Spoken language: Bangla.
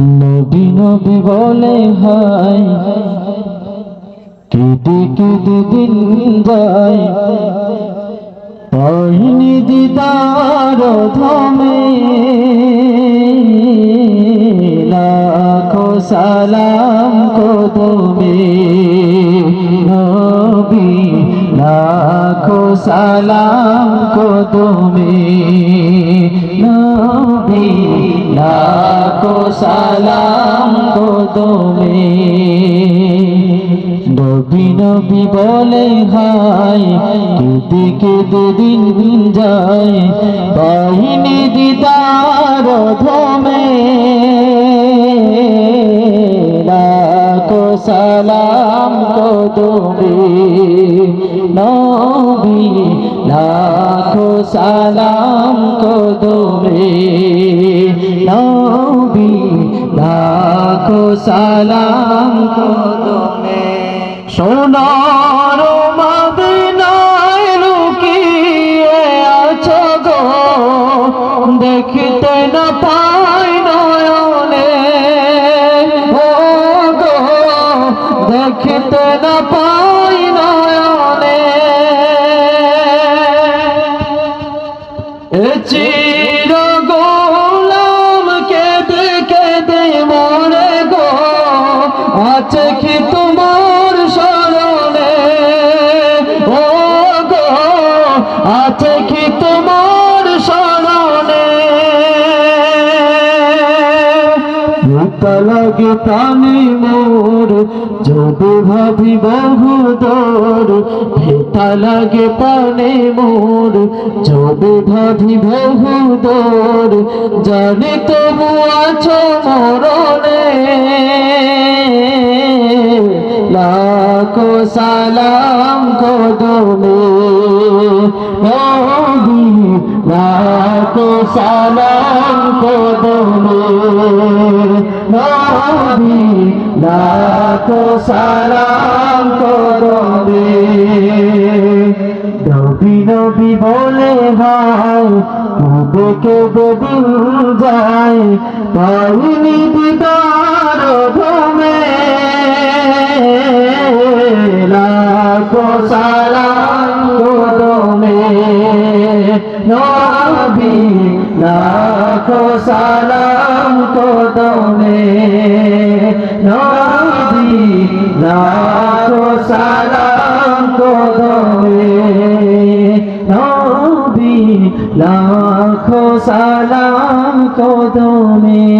নবী নবী বলে হাই কেটে কেটে দিন যায়। পাইনি দিদার ধমে। লাখো সালাম কদমে। নবী, লাখো সালাম কদমে। নবী, লাখো সালাম কদমে। নবী নবী বলে হাই কেঁদে কেঁদে দিন যায় বাহিনী দিদার ধমে সালাম কদমে। নবী, লাখো সালাম কদমে। সালাম কদমে। সোনার মদিনায় লুকিয়ে আছো গো। দেখতে না পাই নয়নে। ও গো না পাই নয়নে। এ আছে কি তোমার স্মরণে? ও গো, আছে কি তোমার স্মরণে? লাগে প্রাণী মোর, যদি ভাবি বহু দূর। ভেতা লাগে প্রাণে মোর, যদি ভাবি বহু দূর। জানি তবু আছো মরণে। লাখো সালাম কদমে নবী লাখো সালাম কদমে নবী লাখো সালাম কদমে নবী নবী বলে হাই কেঁদে কেঁদে দিন যায়। পাইনি দিদার ভূমে নবী লাখো সালাম কদমে নবী লাখো সালাম কদমে নবী লাখো সালাম কদমে